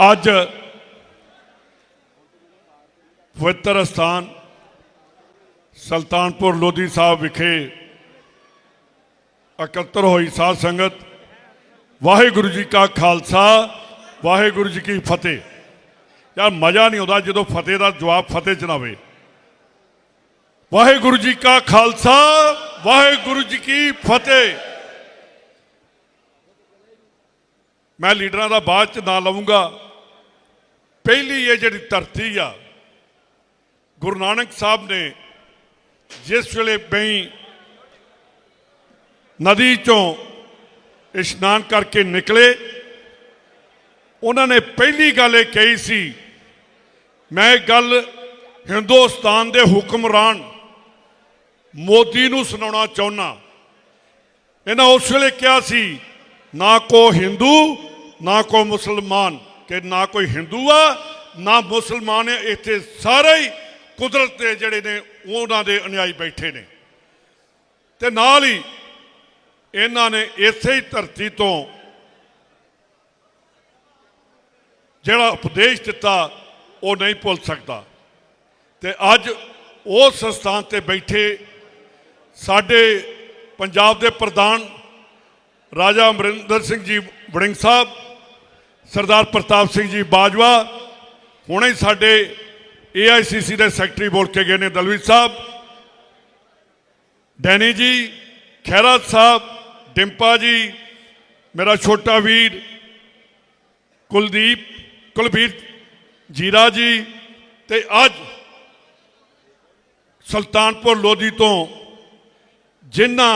ਅੱਜ ਪਵਿੱਤਰ ਸਥਾਨ ਸੁਲਤਾਨਪੁਰ ਲੋਧੀ ਸਾਹਿਬ ਵਿਖੇ ਇਕੱਤਰ ਹੋਈ ਸਾਧ ਸੰਗਤ। ਵਾਹਿਗੁਰੂ ਜੀ ਕਾ ਖਾਲਸਾ, ਵਾਹਿਗੁਰੂ ਜੀ ਕੀ ਫਤਿਹ। ਯਾਰ ਮਜ਼ਾ ਨਹੀਂ ਆਉਂਦਾ ਜਦੋਂ ਫਤਿਹ ਦਾ ਜਵਾਬ ਫਤਿਹ ਚ ਨਾ ਹੋਵੇ ਵਾਹਿਗੁਰੂ ਜੀ ਕਾ ਖਾਲਸਾ, ਵਾਹਿਗੁਰੂ ਜੀ ਕੀ ਫਤਿਹ। ਮੈਂ ਲੀਡਰਾਂ ਦਾ ਬਾਅਦ ਚ ਨਾਂ ਲਵਾਂਗਾ। ਪਹਿਲੀ ਇਹ ਜਿਹੜੀ ਧਰਤੀ ਆ ਗੁਰੂ ਨਾਨਕ ਸਾਹਿਬ ਨੇ ਜਿਸ ਵੇਲੇ ਬਈ ਨਦੀ ਚੋਂ ਇਸ਼ਨਾਨ ਕਰਕੇ ਨਿਕਲੇ ਉਹਨਾਂ ਨੇ ਪਹਿਲੀ ਗੱਲ ਇਹ ਕਹੀ ਸੀ ਮੈਂ ਇਹ ਗੱਲ ਹਿੰਦੁਸਤਾਨ ਦੇ ਹੁਕਮਰਾਨ ਮੋਦੀ ਨੂੰ ਸੁਣਾਉਣਾ ਚਾਹੁੰਦਾ ਇਹਨਾਂ ਉਸ ਵੇਲੇ ਕਿਹਾ ਸੀ ਨਾ ਕੋ ਹਿੰਦੂ ਨਾ ਕੋ ਮੁਸਲਮਾਨ ਕਿ ਨਾ ਕੋਈ ਹਿੰਦੂ ਆ, ਨਾ ਮੁਸਲਮਾਨ ਹੈ ਇੱਥੇ ਸਾਰੇ ਹੀ ਕੁਦਰਤ ਦੇ ਜਿਹੜੇ ਨੇ, ਉਹਨਾਂ ਦੇ ਅਨੁਯਾਈ ਬੈਠੇ ਨੇ। ਤੇ ਨਾਲ ਹੀ ਇਹਨਾਂ ਨੇ ਇਸੇ ਹੀ ਧਰਤੀ ਤੋਂ ਜਿਹੜਾ ਉਪਦੇਸ਼ ਦਿੱਤਾ, ਉਹ ਨਹੀਂ ਭੁੱਲ ਸਕਦਾ। ਤੇ ਅੱਜ ਉਸ ਸਥਾਨ ਤੇ ਬੈਠੇ ਸਾਡੇ ਪੰਜਾਬ ਦੇ ਪ੍ਰਧਾਨ ਰਾਜਾ ਅਮਰਿੰਦਰ ਸਿੰਘ ਜੀ ਵੜਿੰਗ ਸਾਹਿਬ ਸਰਦਾਰ ਪ੍ਰਤਾਪ ਸਿੰਘ ਜੀ ਬਾਜਵਾ, ਹੁਣੇ ਹੀ ਸਾਡੇ ਏਆਈਸੀਸੀ ਦੇ ਸੈਕਟਰੀ ਬੋਲ ਕੇ ਗਏ ਨੇ ਦਲਵੀਰ ਸਾਹਿਬ। ਡੈਨੀ ਜੀ ਖਹਿਰਾ ਸਾਹਿਬ, ਡਿੰਪਾ ਜੀ, ਮੇਰਾ ਛੋਟਾ ਵੀਰ, ਕੁਲਦੀਪ, ਕੁਲਬੀਰ, ਜੀਰਾ ਜੀ ਤੇ ਅੱਜ ਸੁਲਤਾਨਪੁਰ ਲੋਧੀ ਤੋਂ ਜਿੰਨਾ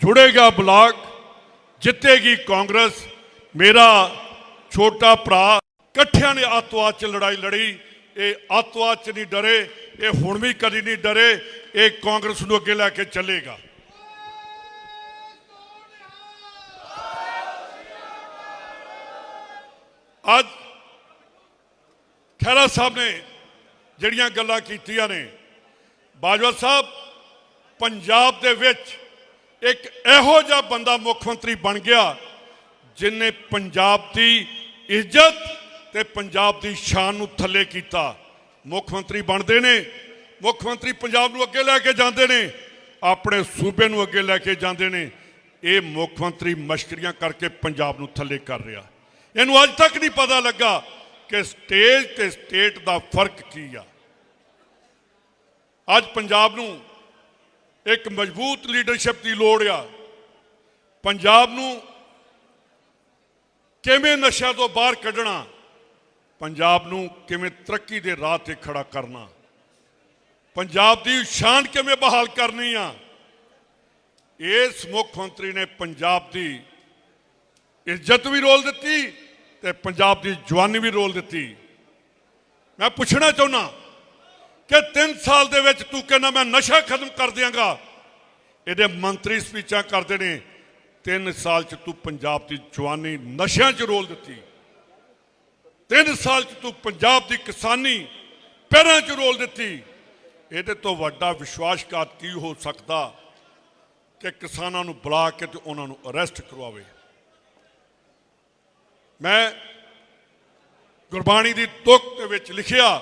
ਜੁੜੇਗਾ ਬਲਾਕ, ਜਿੱਤੇਗੀ ਕਾਂਗਰਸ ਮੇਰਾ ਛੋਟਾ ਭਰਾ ਇਕੱਠਿਆਂ ਨੇ ਆਤਵਾਦ ਚ ਲੜਾਈ ਲੜੀ, ਇਹ ਆਤਵਾਦ ਚ ਨਹੀਂ ਡਰੇ, ਇਹ ਹੁਣ ਵੀ ਕਦੀ ਨਹੀਂ ਡਰੇ, ਇਹ ਕਾਂਗਰਸ ਨੂੰ ਅੱਗੇ ਲੈ ਕੇ ਚੱਲੇਗਾ। ਅੱਜ ਖਹਿਰਾ ਸਾਹਿਬ ਨੇ ਜਿਹੜੀਆਂ ਗੱਲਾਂ ਕੀਤੀਆਂ ਨੇ, ਬਾਜਵਾ ਸਾਹਿਬ, ਪੰਜਾਬ ਦੇ ਵਿੱਚ ਇੱਕ ਇਹੋ ਜਿਹਾ ਬੰਦਾ ਮੁੱਖ ਮੰਤਰੀ ਬਣ ਗਿਆ ਜਿਨੇ ਪੰਜਾਬ ਦੀ ਇੱਜ਼ਤ ਤੇ ਪੰਜਾਬ ਦੀ ਸ਼ਾਨ ਨੂੰ ਥੱਲੇ ਕੀਤਾ। ਮੁੱਖ ਮੰਤਰੀ ਬਣਦੇ ਨੇ, ਮੁੱਖ ਮੰਤਰੀ ਪੰਜਾਬ ਨੂੰ ਅੱਗੇ ਲੈ ਕੇ ਜਾਂਦੇ ਨੇ, ਆਪਣੇ ਸੂਬੇ ਨੂੰ ਅੱਗੇ ਲੈ ਕੇ ਜਾਂਦੇ ਨੇ। ਇਹ ਮੁੱਖ ਮੰਤਰੀ ਮਸ਼ਕਰੀਆਂ ਕਰਕੇ ਪੰਜਾਬ ਨੂੰ ਥੱਲੇ ਕਰ ਰਿਹਾ। ਇਹਨੂੰ ਅੱਜ ਤੱਕ ਨਹੀਂ ਪਤਾ ਲੱਗਾ ਕਿ ਸਟੇਜ ਤੇ ਸਟੇਟ ਦਾ ਫ਼ਰਕ ਕੀ ਆ। ਅੱਜ ਪੰਜਾਬ ਨੂੰ ਇੱਕ ਮਜ਼ਬੂਤ ਲੀਡਰਸ਼ਿਪ ਦੀ ਲੋੜ ਆ। ਪੰਜਾਬ ਨੂੰ ਕਿਵੇਂ ਨਸ਼ਿਆਂ ਤੋਂ ਬਾਹਰ ਕੱਢਣਾ? ਪੰਜਾਬ ਨੂੰ ਕਿਵੇਂ ਤਰੱਕੀ ਦੇ ਰਾਹ ਤੇ ਖੜਾ ਕਰਨਾ? ਪੰਜਾਬ ਦੀ ਸ਼ਾਨ ਕਿਵੇਂ ਬਹਾਲ ਕਰਨੀ ਆ? ਇਸ ਮੁੱਖ ਮੰਤਰੀ ਨੇ ਪੰਜਾਬ ਦੀ ਇੱਜ਼ਤ ਵੀ ਰੋਲ ਦਿੱਤੀ ਤੇ ਪੰਜਾਬ ਦੀ ਜਵਾਨੀ ਵੀ ਰੋਲ ਦਿੱਤੀ। ਮੈਂ ਪੁੱਛਣਾ ਚਾਹੁੰਦਾ ਕਿ 3 ਸਾਲ ਦੇ ਵਿੱਚ ਤੂੰ ਕਹਿੰਦਾ ਮੈਂ ਨਸ਼ਾ ਖਤਮ ਕਰ ਦਿਆਂਗਾ। ਇਹਦੇ ਮੰਤਰੀ ਸਪੀਚਾਂ ਕਰਦੇ ਨੇ 3 ਸਾਲ ਚ ਤੂੰ ਪੰਜਾਬ ਦੀ ਜਵਾਨੀ ਨਸ਼ਿਆਂ 'ਚ ਰੋਲ ਦਿੱਤੀ। 3 ਸਾਲ ਚ ਤੂੰ ਪੰਜਾਬ ਦੀ ਕਿਸਾਨੀ ਪੈਰਾਂ 'ਚ ਰੋਲ ਦਿੱਤੀ। ਇਹਦੇ ਤੋਂ ਵੱਡਾ ਵਿਸ਼ਵਾਸਘਾਤ ਕੀ ਹੋ ਸਕਦਾ ਕਿ ਕਿਸਾਨਾਂ ਨੂੰ ਬੁਲਾ ਕੇ ਤੇ ਉਹਨਾਂ ਨੂੰ ਅਰੈਸਟ ਕਰਵਾਵੇ? ਮੈਂ ਗੁਰਬਾਣੀ ਦੀ ਤੁਕ ਦੇ ਵਿੱਚ ਲਿਖਿਆ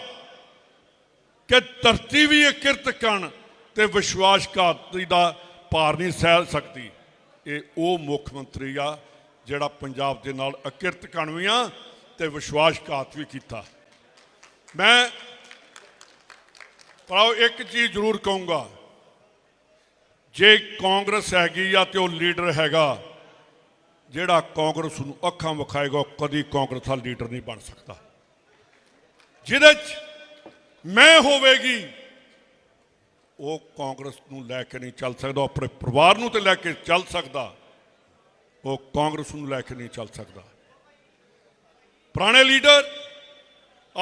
ਕਿ ਧਰਤੀ ਵੀ ਇਹ ਕਿਰਤ ਕਣ ਤੇ ਵਿਸ਼ਵਾਸਘਾਤੀ ਦਾ ਭਾਰ ਨਹੀਂ ਸਹਿ ਸਕਦੀ। ਇਹ ਉਹ ਮੁੱਖ ਮੰਤਰੀ ਆ ਜਿਹੜਾ ਪੰਜਾਬ ਦੇ ਨਾਲ ਅਕਿਰਤ ਕਣ ਤੇ ਵਿਸ਼ਵਾਸਘਾਤ ਵੀ ਕੀਤਾ। ਮੈਂ ਪਰ ਇੱਕ ਚੀਜ਼ ਜ਼ਰੂਰ ਕਹੂੰਗਾ। ਜੇ ਕਾਂਗਰਸ ਹੈਗੀ ਆ ਤੇ ਉਹ ਲੀਡਰ ਹੈਗਾ, ਜਿਹੜਾ ਕਾਂਗਰਸ ਨੂੰ ਅੱਖਾਂ ਵਿਖਾਏਗਾ, ਉਹ ਕਦੀ ਕਾਂਗਰਸ ਦਾ ਲੀਡਰ ਨਹੀਂ ਬਣ ਸਕਦਾ। ਜਿਹਦੇ ਚ ਮੈਂ ਹੋਵੇਗੀ ਉਹ ਕਾਂਗਰਸ ਨੂੰ ਲੈ ਕੇ ਨਹੀਂ ਚੱਲ ਸਕਦਾ ਆਪਣੇ ਪਰਿਵਾਰ ਨੂੰ ਤੇ ਲੈ ਕੇ ਚੱਲ ਸਕਦਾ। ਉਹ ਕਾਂਗਰਸ ਨੂੰ ਲੈ ਕੇ ਨਹੀਂ ਚੱਲ ਸਕਦਾ। ਪੁਰਾਣੇ ਲੀਡਰ,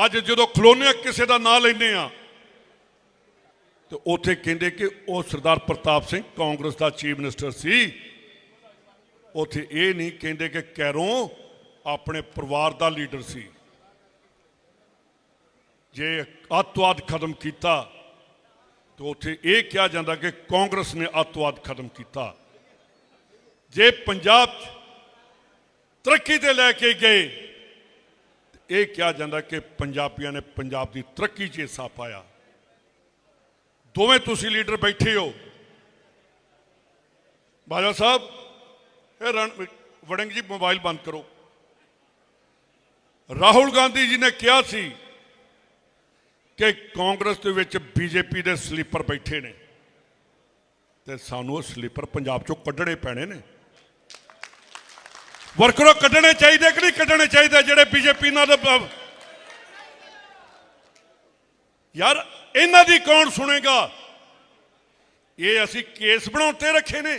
ਅੱਜ ਜਦੋਂ ਖਲੋਨੇ ਕਿਸੇ ਦਾ ਨਾਂ ਲੈਂਦੇ ਆ, ਤੇ ਉੱਥੇ ਕਹਿੰਦੇ ਕਿ ਉਹ ਸਰਦਾਰ ਪ੍ਰਤਾਪ ਸਿੰਘ ਕਾਂਗਰਸ ਦਾ ਚੀਫ ਮਿਨਿਸਟਰ ਸੀ। ਉੱਥੇ ਇਹ ਨਹੀਂ ਕਹਿੰਦੇ ਕਿ ਕੈਰੋਂ ਆਪਣੇ ਪਰਿਵਾਰ ਦਾ ਲੀਡਰ ਸੀ। ਜੇ ਅੱਤਵਾਦ ਖਤਮ ਕੀਤਾ ਤਾਂ ਉਥੇ ਇਹ ਕਿਹਾ ਜਾਂਦਾ ਕਿ ਕਾਂਗਰਸ ਨੇ ਅੱਤਵਾਦ ਖਤਮ ਕੀਤਾ ਜੇ ਪੰਜਾਬ 'ਚ ਤਰੱਕੀ ਤੇ ਲੈ ਕੇ ਗਏ ਇਹ ਕਿਹਾ ਜਾਂਦਾ ਕਿ ਪੰਜਾਬੀਆਂ ਨੇ ਪੰਜਾਬ ਦੀ ਤਰੱਕੀ 'ਚ ਹਿੱਸਾ ਪਾਇਆ ਦੋਵੇਂ ਤੁਸੀਂ ਲੀਡਰ ਬੈਠੇ ਹੋ ਬਾਜਵਾ ਸਾਹਿਬ ਇਹ ਰਣ ਵੜਿੰਗ ਜੀ ਮੋਬਾਈਲ ਬੰਦ ਕਰੋ ਰਾਹੁਲ ਗਾਂਧੀ ਜੀ ਨੇ ਕਿਹਾ ਸੀ ਕਿ ਕਾਂਗਰਸ ਦੇ ਵਿੱਚ ਬੀਜੇਪੀ ਦੇ ਸਲੀਪਰ ਬੈਠੇ ਨੇ। ਤੇ ਸਾਨੂੰ ਉਹ ਸਲੀਪਰ ਪੰਜਾਬ ਚੋਂ ਕੱਢਣੇ ਪੈਣੇ ਨੇ। ਵਰਕਰੋ, ਕੱਢਣੇ ਚਾਹੀਦੇ ਕਿ ਨਹੀਂ ਕੱਢਣੇ ਚਾਹੀਦੇ? ਜਿਹੜੇ ਬੀਜੇਪੀ ਨਾਲ ਦੇ ਯਾਰ, ਇਹਨਾਂ ਦੀ ਕੌਣ ਸੁਣੇਗਾ? ਇਹ ਅਸੀਂ ਕੇਸ ਬਣਾਉਣ ਤੇ ਰੱਖੇ ਨੇ।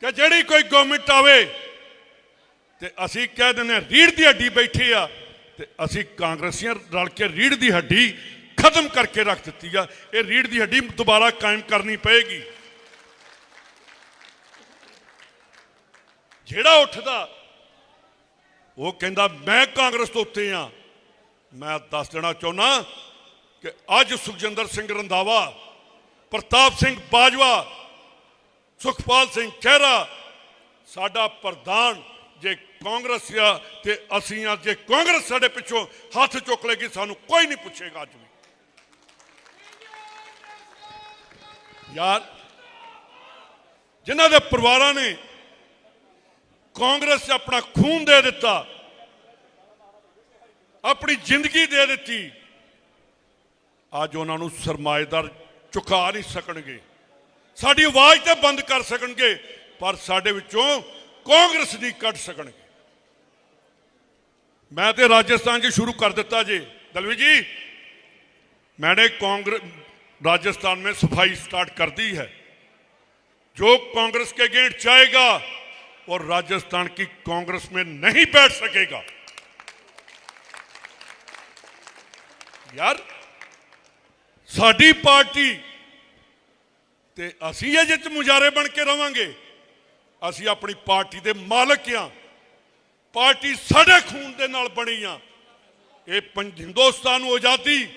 ਕਿ ਜਿਹੜੀ ਕੋਈ ਗਵਰਨਮੈਂਟ ਆਵੇ, ਤੇ ਅਸੀਂ ਕਹਿ ਦਿੰਦੇ ਹਾਂ ਰੀੜ ਦੀ ਹੱਡੀ ਬੈਠੀ ਆ। ਤੇ ਅਸੀਂ ਕਾਂਗਰਸੀਆਂ ਰਲ ਕੇ ਰੀੜ ਦੀ ਹੱਡੀ ਖਤਮ ਕਰਕੇ ਰੱਖ ਦਿੱਤੀ ਆ। ਇਹ ਰੀੜ ਦੀ ਹੱਡੀ ਦੁਬਾਰਾ ਕਾਇਮ ਕਰਨੀ ਪਏਗੀ। ਜਿਹੜਾ ਉੱਠਦਾ, ਉਹ ਕਹਿੰਦਾ, ਮੈਂ ਕਾਂਗਰਸ ਤੋਂ ਉੱਤੇ ਆ। ਮੈਂ ਦੱਸ ਦੇਣਾ ਚਾਹੁੰਦਾ ਕਿ ਅੱਜ ਸੁਖਜਿੰਦਰ ਸਿੰਘ ਰੰਧਾਵਾ, ਪ੍ਰਤਾਪ ਸਿੰਘ ਬਾਜਵਾ, ਸੁਖਪਾਲ ਸਿੰਘ ਖਹਿਰਾ ਸਾਡਾ ਪ੍ਰਧਾਨ ਜੇ ਕਾਂਗਰਸ ਆ ਤੇ ਅਸੀਂ ਆ ਜੇ ਕਾਂਗਰਸ ਸਾਡੇ ਪਿੱਛੋਂ ਹੱਥ ਚੁੱਕ ਲੇਗੀ, ਸਾਨੂੰ ਕੋਈ ਨਹੀਂ ਪੁੱਛੇਗਾ ਅੱਜ ਵੀ। ਯਾਰ, ਜਿਨ੍ਹਾਂ ਦੇ ਪਰਿਵਾਰਾਂ ਨੇ ਕਾਂਗਰਸ 'ਚ ਆਪਣਾ ਖੂਨ ਦੇ ਦਿੱਤਾ, ਆਪਣੀ ਜ਼ਿੰਦਗੀ ਦੇ ਦਿੱਤੀ, ਅੱਜ ਉਹਨਾਂ ਨੂੰ ਸਰਮਾਏਦਾਰ ਚੁਕਾ ਨਹੀਂ ਸਕਣਗੇ। ਸਾਡੀ ਆਵਾਜ਼ ਤੇ ਬੰਦ ਕਰ ਸਕਣਗੇ, ਪਰ ਸਾਡੇ ਵਿੱਚੋਂ ਕਾਂਗਰਸ ਨਹੀਂ ਕੱਢ ਸਕਣਗੇ। ਮੈਂ ਤੇ ਰਾਜਸਥਾਨ 'ਚ ਸ਼ੁਰੂ ਕਰ ਦਿੱਤਾ ਜੀ ਦਲਵੀ ਜੀ मैंने कांग्रेस राजस्थान में सफाई स्टार्ट कर दी है जो कांग्रेस के गेट जाएगा और राजस्थान की कांग्रेस में नहीं बैठ सकेगा यार ਸਾਡੀ ਪਾਰਟੀ ਤੇ ਅਸੀਂ ਇਹ ਜਿੱਤ ਮੁਜਾਰੇ ਬਣ ਕੇ ਰਵਾਂਗੇ ਅਸੀਂ ਆਪਣੀ ਪਾਰਟੀ ਦੇ ਮਾਲਕ ਆ ਪਾਰਟੀ ਸਾਡੇ ਖੂਨ ਦੇ ਨਾਲ ਬਣੀ ਆ। ਇਹ ਪੰਜ- ਹਿੰਦੁਸਤਾਨ ਨੂੰ ਆਜ਼ਾਦੀ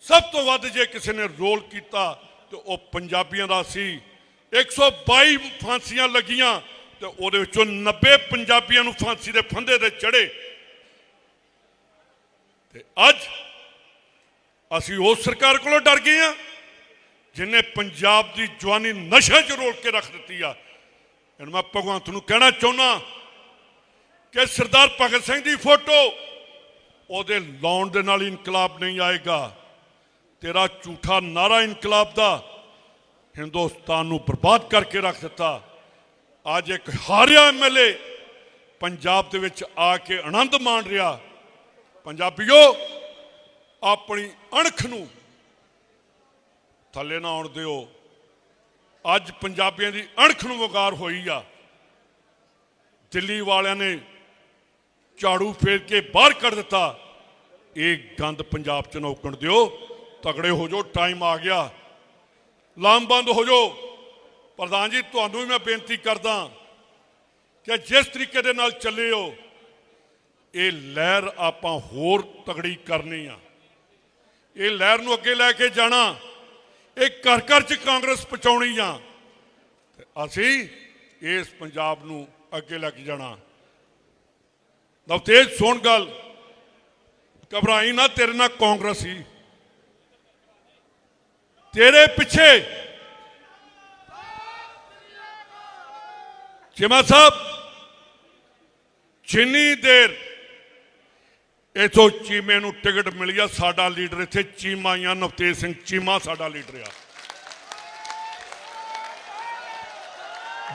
ਸਭ ਤੋਂ ਵੱਧ ਜੇ ਕਿਸੇ ਨੇ ਰੋਲ ਕੀਤਾ ਤੇ ਉਹ ਪੰਜਾਬੀਆਂ ਦਾ ਸੀ। 122 ਫਾਂਸੀਆਂ ਲੱਗੀਆਂ ਤੇ ਉਹਦੇ ਵਿੱਚੋਂ 90 ਪੰਜਾਬੀਆਂ ਨੂੰ ਫਾਂਸੀ ਦੇ ਫੰਦੇ ਤੇ ਚੜੇ ਤੇ ਅੱਜ ਅਸੀਂ ਉਸ ਸਰਕਾਰ ਕੋਲੋਂ ਡਰ ਗਏ ਆ, ਜਿਨੇ ਪੰਜਾਬ ਦੀ ਜਵਾਨੀ ਨਸ਼ੇ 'ਚ ਰੋਲ ਕੇ ਰੱਖ ਦਿੱਤੀ ਆ। ਇਹਨੂੰ ਮੈਂ ਭਗਵੰਤ ਨੂੰ ਕਹਿਣਾ ਚਾਹੁੰਦਾ ਕਿ ਸਰਦਾਰ ਭਗਤ ਸਿੰਘ ਦੀ ਫੋਟੋ ਉਹਦੇ ਲਾਉਣ ਦੇ ਨਾਲ ਇਨਕਲਾਬ ਨਹੀਂ ਆਏਗਾ। ਤੇਰਾ ਝੂਠਾ ਨਾਰਾ ਇਨਕਲਾਬ ਦਾ ਹਿੰਦੁਸਤਾਨ ਨੂੰ ਬਰਬਾਦ ਕਰਕੇ ਰੱਖ ਦਿੱਤਾ। ਅੱਜ ਇੱਕ ਹਾਰਿਆ ਐਮਐਲਏ ਪੰਜਾਬ ਦੇ ਵਿੱਚ ਆ ਕੇ ਆਨੰਦ ਮਾਣ ਰਿਹਾ। ਪੰਜਾਬੀਓ, ਆਪਣੀ ਅਣਖ ਨੂੰ ਥੱਲੇ ਨਾ ਆਉਣ ਦਿਓ। ਅੱਜ ਪੰਜਾਬੀਆਂ ਦੀ ਅਣਖ ਨੂੰ ਵਗਾਰ ਹੋਈ ਆ। ਦਿੱਲੀ ਵਾਲਿਆਂ ਨੇ ਝਾੜੂ ਫੇਰ ਕੇ ਬਾਹਰ ਕੱਢ ਦਿੱਤਾ। ਇਹ ਗੰਦ ਪੰਜਾਬ ਚ ਨੌਕਣ ਦਿਓ, ਤਗੜੇ ਹੋ ਜਾਓ ਟਾਈਮ ਆ ਗਿਆ। ਲਾਮਬੰਦ ਹੋ ਜਾਓ। ਪ੍ਰਧਾਨ ਜੀ, ਤੁਹਾਨੂੰ ਵੀ ਮੈਂ ਬੇਨਤੀ ਕਰਦਾ ਕਿ ਜਿਸ ਤਰੀਕੇ ਦੇ ਨਾਲ ਚੱਲੇ ਹੋ, ਇਹ ਲਹਿਰ ਆਪਾਂ ਹੋਰ ਤਗੜੀ ਕਰਨੀ ਆ। ਇਹ ਲਹਿਰ ਨੂੰ ਅੱਗੇ ਲੈ ਕੇ ਜਾਣਾ, ਇਹ ਘਰ ਘਰ ਚ ਕਾਂਗਰਸ ਪਹੁੰਚਾਉਣੀ ਆ। ਅਸੀਂ ਇਸ ਪੰਜਾਬ ਨੂੰ ਅੱਗੇ ਲੈ ਕੇ ਜਾਣਾ। ਨਵਤੇਜ, ਸੁਣ ਗੱਲ। ਘਬਰਾਈ ਨਾ, ਤੇਰੇ ਨਾਲ ਕਾਂਗਰਸ ਹੀ। ਤੇਰੇ ਪਿੱਛੇ। ਚਿਮਾ ਸਾਹਿਬ, ਜਿੰਨੀ ਦੇਰ ਇਥੋਂ ਚੀਮੇ ਨੂੰ ਟਿਕਟ ਮਿਲੀ ਆ, ਸਾਡਾ ਲੀਡਰ ਇੱਥੇ ਚੀਮਾ ਜਾਂ ਨਵਤੇਜ ਸਿੰਘ ਚੀਮਾ ਸਾਡਾ ਲੀਡਰ ਆ।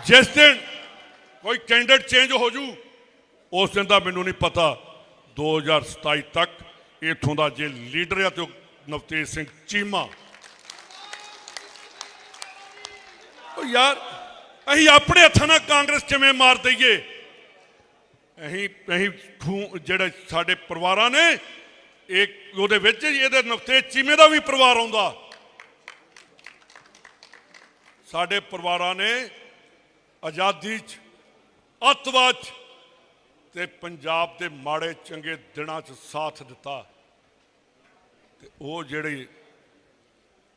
ਜਿਸ ਦਿਨ ਕੋਈ ਕੈਂਡੀਡੇਟ ਚੇਂਜ ਹੋ ਜੂ ਉਸ ਦਿਨ ਦਾ ਮੈਨੂੰ ਨਹੀਂ ਪਤਾ। 2027 ਤੱਕ ਇਥੋਂ ਦਾ ਜੇ ਲੀਡਰ ਆ ਤੇ ਨਵਤੇਜ ਸਿੰਘ ਚੀਮਾ। ਉਹ ਯਾਰ, ਅਸੀਂ ਆਪਣੇ ਹੱਥਾਂ ਨਾਲ ਕਾਂਗਰਸ ਕਿਵੇਂ ਮਾਰ ਦਈਏ। ਅਸੀਂ ਅਸੀਂ ਜਿਹੜੇ ਸਾਡੇ ਪਰਿਵਾਰਾਂ ਨੇ, ਇਹ ਉਹਦੇ ਵਿੱਚ ਇਹਦੇ ਨਵਤੇਜ ਚੀਮੇ ਦਾ ਵੀ ਪਰਿਵਾਰ ਆਉਂਦਾ। ਸਾਡੇ ਪਰਿਵਾਰਾਂ ਨੇ ਆਜ਼ਾਦੀ ਚ, ਅੱਤਵਾਦ 'ਚ ਤੇ ਪੰਜਾਬ ਦੇ ਮਾੜੇ ਚੰਗੇ ਦਿਨਾਂ 'ਚ ਸਾਥ ਦਿੱਤਾ। ਤੇ ਉਹ ਜਿਹੜੇ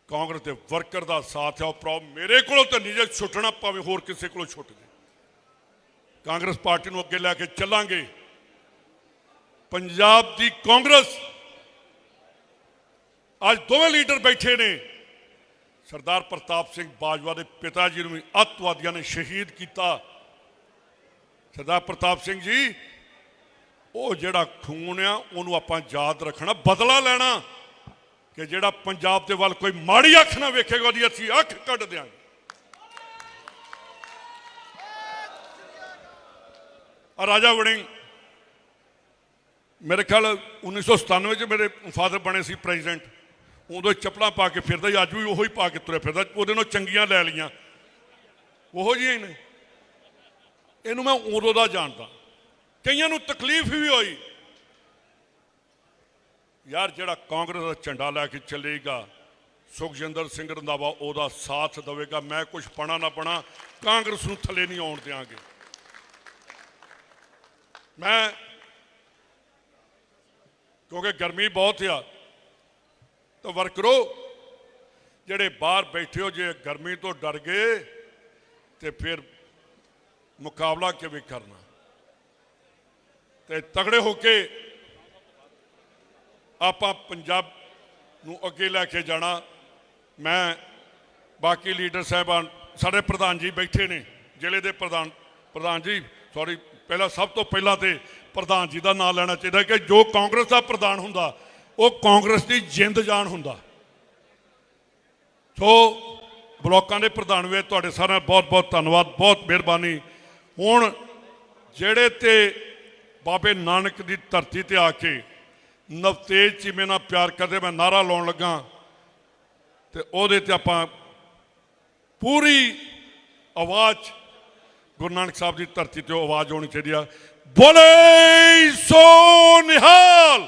ਕਾਂਗਰਸ ਦੇ ਵਰਕਰ ਦਾ ਸਾਥ ਹੈ, ਉਹ ਪ੍ਰੋ ਮੇਰੇ ਕੋਲੋਂ ਤਾਂ ਨਹੀਂ ਜੇ ਛੁੱਟਣਾ ਭਾਵੇਂ ਹੋਰ ਕਿਸੇ ਕੋਲੋਂ ਛੁੱਟ ਜੇ। ਕਾਂਗਰਸ ਪਾਰਟੀ ਨੂੰ ਅੱਗੇ ਲੈ ਕੇ ਚੱਲਾਂਗੇ। ਪੰਜਾਬ ਦੀ ਕਾਂਗਰਸ ਅੱਜ ਦੋਵੇਂ ਲੀਡਰ ਬੈਠੇ ਨੇ। ਸਰਦਾਰ ਪ੍ਰਤਾਪ ਸਿੰਘ ਬਾਜਵਾ ਦੇ ਪਿਤਾ ਜੀ ਨੂੰ ਵੀ ਅੱਤਵਾਦੀਆਂ ਨੇ ਸ਼ਹੀਦ ਕੀਤਾ। ਸਰਦਾਰ ਪ੍ਰਤਾਪ ਸਿੰਘ ਜੀ, ਉਹ ਜਿਹੜਾ ਖੂਨ ਆ, ਉਹਨੂੰ ਆਪਾਂ ਯਾਦ ਰੱਖਣਾ, ਬਦਲਾ ਲੈਣਾ ਕਿ ਜਿਹੜਾ ਪੰਜਾਬ ਦੇ ਵੱਲ ਕੋਈ ਮਾੜੀ ਅੱਖ ਨਾ ਵੇਖੇਗਾ, ਉਹਦੀ ਅਸੀਂ ਅੱਖ ਕੱਢ ਦਿਆਂਗੇ। ਆ ਰਾਜਾ ਵੜਿੰਗ, ਮੇਰੇ ਖਿਆਲ 1997 ਚ ਮੇਰੇ ਫਾਦਰ ਬਣੇ ਸੀ ਪ੍ਰੈਜ਼ੀਡੈਂਟ। ਉਦੋਂ ਇਹ ਚੱਪਲਾਂ ਪਾ ਕੇ ਫਿਰਦਾ ਅੱਜ ਵੀ ਉਹੋ ਹੀ ਪਾ ਕੇ ਤੁਰਿਆ ਫਿਰਦਾ, ਉਹਦੇ ਨਾਲ ਚੰਗੀਆਂ ਲੈ ਲੀਆਂ ਉਹੋ ਜਿਹੀਆਂ ਨੇ। ਇਹਨੂੰ ਮੈਂ ਉਦੋਂ ਦਾ ਜਾਣਦਾ। ਕਈਆਂ ਨੂੰ ਤਕਲੀਫ ਵੀ ਹੋਈ। ਯਾਰ ਜਿਹੜਾ ਕਾਂਗਰਸ ਦਾ ਝੰਡਾ ਲੈ ਕੇ ਚੱਲੇਗਾ, ਸੁਖਜਿੰਦਰ ਸਿੰਘ ਰੰਧਾਵਾ ਉਹਦਾ ਸਾਥ ਦੇਵੇਗਾ, ਮੈਂ ਕੁਝ ਪਣਾ ਨਾ ਪਣਾ ਕਾਂਗਰਸ ਨੂੰ ਥੱਲੇ ਨਹੀਂ ਆਉਣ ਦਿਆਂਗੇ। ਮੈਂ ਕਿਉਂਕਿ ਗਰਮੀ ਬਹੁਤ ਆ, ਤਾਂ ਵਰਕਰੋ ਜਿਹੜੇ ਬਾਹਰ ਬੈਠੇ ਹੋ, ਜੇ ਗਰਮੀ ਤੋਂ ਡਰ ਗਏ, ਤੇ ਫਿਰ ਮੁਕਾਬਲਾ ਕਿਵੇਂ ਕਰਨਾ? ਤੇ ਤਗੜੇ ਹੋ ਕੇ ਆਪਾਂ ਪੰਜਾਬ ਨੂੰ ਅੱਗੇ ਲੈ ਕੇ ਜਾਣਾ। ਮੈਂ ਬਾਕੀ ਲੀਡਰ ਸਾਹਿਬਾਨ, ਸਾਡੇ ਪ੍ਰਧਾਨ ਜੀ ਬੈਠੇ ਨੇ, ਜ਼ਿਲ੍ਹੇ ਦੇ ਪ੍ਰਧਾਨ ਪ੍ਰਧਾਨ ਜੀ ਸੌਰੀ ਪਹਿਲਾਂ ਸਭ ਤੋਂ ਪਹਿਲਾਂ ਤੇ ਪ੍ਰਧਾਨ ਜੀ ਦਾ ਨਾਮ ਲੈਣਾ ਚਾਹੀਦਾ ਕਿ ਜੋ ਕਾਂਗਰਸ ਦਾ ਪ੍ਰਧਾਨ ਹੁੰਦਾ, ਉਹ ਕਾਂਗਰਸ ਦੀ ਜਿੰਦ ਜਾਨ ਹੁੰਦਾ। ਸੋ ਬਲੋਕਾਂ ਦੇ ਪ੍ਰਧਾਨ ਵੇ ਤੁਹਾਡੇ ਸਾਰਿਆਂ ਬਹੁਤ ਬਹੁਤ ਧੰਨਵਾਦ, ਬਹੁਤ ਮਿਹਰਬਾਨੀ। ਹੁਣ ਜਿਹੜੇ ਤੇ ਬਾਬੇ ਨਾਨਕ ਦੀ ਧਰਤੀ ਤੇ ਆ ਕੇ ਨਵਤੇਜ ਚੀਮੇ ਨਾਲ ਪਿਆਰ ਕਰਦੇ, ਮੈਂ ਨਾਰਾ ਲਾਉਣ ਲੱਗਾ ਤੇ ਉਹਦੇ ਤੇ ਆਪਾਂ ਪੂਰੀ ਆਵਾਜ਼ ਗੁਰੂ ਨਾਨਕ ਸਾਹਿਬ ਦੀ ਧਰਤੀ ਤੇ ਆਵਾਜ਼ ਹੋਣੀ ਚਾਹੀਦੀ ਆ। ਬੋਲੇ ਸੋ ਨਿਹਾਲ!